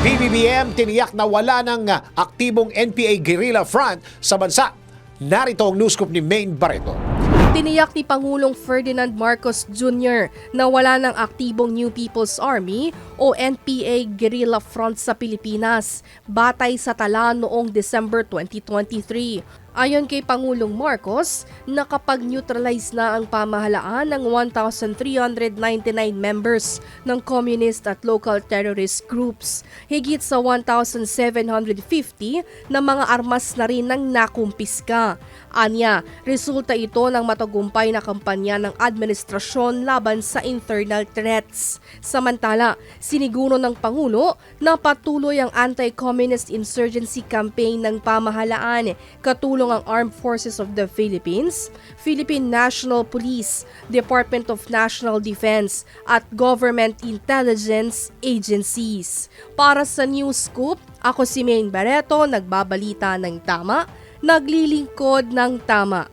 PBBM tiniyak na wala ng ah, aktibong NPA guerrilla front sa bansa. Narito ang news ni Maine Barreto. Tiniyak ni Pangulong Ferdinand Marcos Jr. na wala ng aktibong New People's Army o NPA guerrilla front sa Pilipinas batay sa tala noong December 2023. Ayon kay Pangulong Marcos, nakapag-neutralize na ang pamahalaan ng 1,399 members ng communist at local terrorist groups. Higit sa 1,750 na mga armas na rin ang nakumpiska. Anya, resulta ito ng matagumpay na kampanya ng administrasyon laban sa internal threats. Samantala, siniguro ng Pangulo na patuloy ang anti-communist insurgency campaign ng pamahalaan, katulong ang Armed Forces of the Philippines, Philippine National Police, Department of National Defense at Government Intelligence Agencies. Para sa News Scoop, ako si Maine Barreto, nagbabalita ng tama, naglilingkod ng tama.